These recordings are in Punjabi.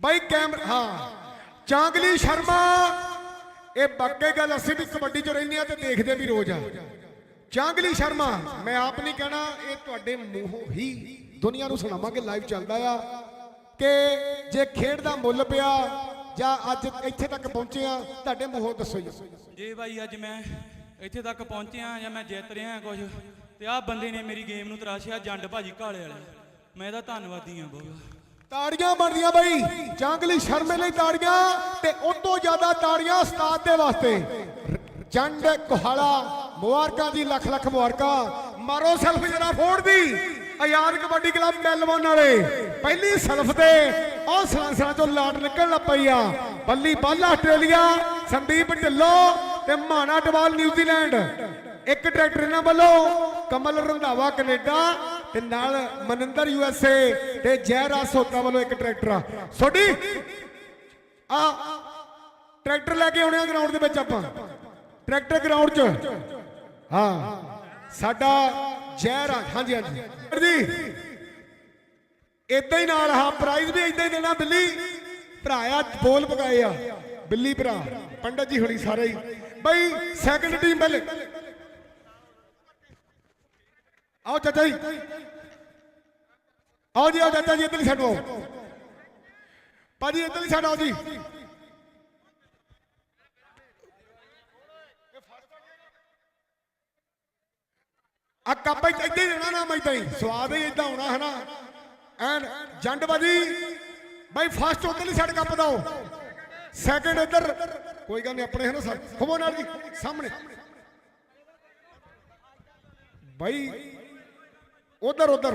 ਬਾਈ ਕੈਮਰਾ ਹਾਂ। ਚਾਂਗਲੀ ਸ਼ਰਮਾ। ਇਹ ਬੱਕੇ ਗੱਲ ਅਸੀਂ ਵੀ ਕਬੱਡੀ 'ਚ ਰਹਿੰਦੇ ਆ ਤੇ ਦੇਖਦੇ ਵੀ ਰੋਜ਼ ਆ। ਚਾਂਗਲੀ ਸ਼ਰਮਾ, ਮੈਂ ਆਪ ਨਹੀਂ ਕਹਿਣਾ, ਇਹ ਤੁਹਾਡੇ ਮੂੰਹੋਂ ਹੀ ਦੁਨੀਆ ਨੂੰ ਸੁਣਾਵਾਂਗੇ ਲਾਈਵ ਚੱਲਦਾ ਆ ਕਿ ਜੇ ਖੇਡ ਦਾ ਮੁੱਲ ਪਿਆ ਜਾਂ ਅੱਜ ਇੱਥੇ ਤੱਕ ਪਹੁੰਚੇ ਆ ਤੁਹਾਡੇ ਮੂੰਹੋਂ ਦੱਸੋ ਜੀ। ਜੇ ਭਾਈ ਅੱਜ ਮੈਂ ਇੱਥੇ ਤੱਕ ਪਹੁੰਚਿਆ ਜਾਂ ਮੈਂ ਜਿੱਤ ਰਿਹਾ ਕੁਝ ਤੇ ਆਹ ਬੰਦੇ ਨੇ ਮੇਰੀ ਗੇਮ ਨੂੰ ਤਰਾਸ਼ਿਆ ਜੰਡ ਭਾਜੀ ਕਾਲੇ ਵਾਲੇ। ਮੈਂ ਇਹਦਾ ਧੰਨਵਾਦੀ ਹਾਂ ਬਹੁਤ। ਤਾੜੀਆਂ ਬਣਦੀਆਂ ਬਈ। ਚਾਂਗਲੀ ਸ਼ਰਮੇ ਲਈ ਤਾੜੀਆਂ ਤੇ ਉਸ ਤੋਂ ਜ਼ਿਆਦਾ ਤਾੜੀਆਂ ਉਸਤਾਦ ਦੇ ਵਾਸਤੇ। ਜੰਡ, ਕੁਹਾੜਾ, ਮੁਬਾਰਕਾਂ ਦੀ ਲੱਖ ਲੱਖ ਮੁਬਾਰਕਾਂ। ਮਾਰੋ ਸੈਲਫ ਜਰਾ ਫੋੜ ਦੀ। ਆਜ਼ਾਦ ਕਬੱਡੀ ਕਲੱਬ ਮੈਲਬੌਰਨ ਵਾਲੇ, ਪਹਿਲੀ ਸੈਲਫ ਤੇ ਉਹ ਸਲਾਂਸਰਾਂ ਚੋਂ ਲਾਟ ਨਿਕਲਣ ਲੱਗ ਪਈ ਆ। ਬੱਲੀ ਬੱਲ ਆਸਟ੍ਰੇਲੀਆ, ਸੰਦੀਪ ਢਿੱਲੋਂ ਤੇ ਮਾਣਾ ਟਵਾਲ ਨਿਊਜ਼ੀਲੈਂਡ। ਇੱਕ ਟਰੈਕਟਰ ਇਹਨਾਂ ਵੱਲੋਂ, ਕਮਲ ਰੰਧਾਵਾ ਕੈਨੇਡਾ ਤੇ ਨਾਲ ਮਨਿੰਦਰ ਯੂ ਐਸ ਏ ਤੇ ਜੈਰਾ ਸੋਤਾ ਵੱਲੋਂ ਇੱਕ ਟਰੈਕਟਰ ਆ। ਸੋਢੀ, ਆ ਟਰੈਕਟਰ ਲੈ ਕੇ ਆਉਣੇ ਆ ਗਰਾਊਂਡ ਦੇ ਵਿੱਚ ਆਪਾਂ। ਟਰੈਕਟਰ ਗਰਾਊਂਡ 'ਚ। ਹਾਂ, ਸਾਡਾ ਜੈਰਾ ਹਾਂਜੀ ਹਾਂਜੀ। ਜੀ, ਇਦਾਂ ਹੀ ਨਾਲ, ਹਾਂ ਪ੍ਰਾਈਜ਼ ਵੀ ਇਦਾਂ ਹੀ ਦੇਣਾ ਬਿੱਲੀ। ਭਰਾ ਆ, ਬੋਲ ਪਕਾਏ ਆ। ਬਿੱਲੀ ਭਰਾ, ਪੰਡਤ ਜੀ ਹੁਣੀ ਸਾਰੇ ਹੀ। ਬਈ ਸੈਕੰਡ ਟੀਮ ਪਹਿਲੇ। ਆਓ ਚਾਚਾ ਜੀ। ਆਓ ਜੀ, ਆਓ ਚਾਚਾ ਜੀ, ਇੱਧਰ ਛੱਡੋ। ਭਾਜੀ, ਇੱਧਰ ਛੱਡ ਜੀ। ਆ ਕੱਪ ਇੱਦਾਂ ਹੀ ਦੇਣਾ ਨਾ ਮੈਂ ਇਦਾਂ ਹੀ। ਸਵਾਦ ਹੀ ਇਦਾਂ ਹੋਣਾ ਹੈ ਨਾ ਐਨ, ਜੰਡ ਬਾਜੀ ਬਾਈ ਫਸਟ ਉਧਰ ਨਹੀਂ ਛੱਡ ਕੱਪ ਦਾਓ ਸੈਕਿੰਡ ਇੱਧਰ। ਕੋਈ ਗੱਲ ਨਹੀਂ, ਆਪਣੇ ਹੈ ਨਾ ਸਰ। ਖਮੋ ਨਾਲ ਜੀ, ਸਾਹਮਣੇ। ਬਾਈ ਉਧਰ ਉਧਰ।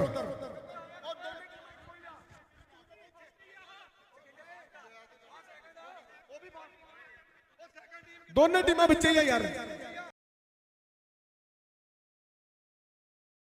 ਦੋਨੇ ਟੀਮਾਂ ਵਿੱਚ ਹੀ ਆ ਯਾਰ।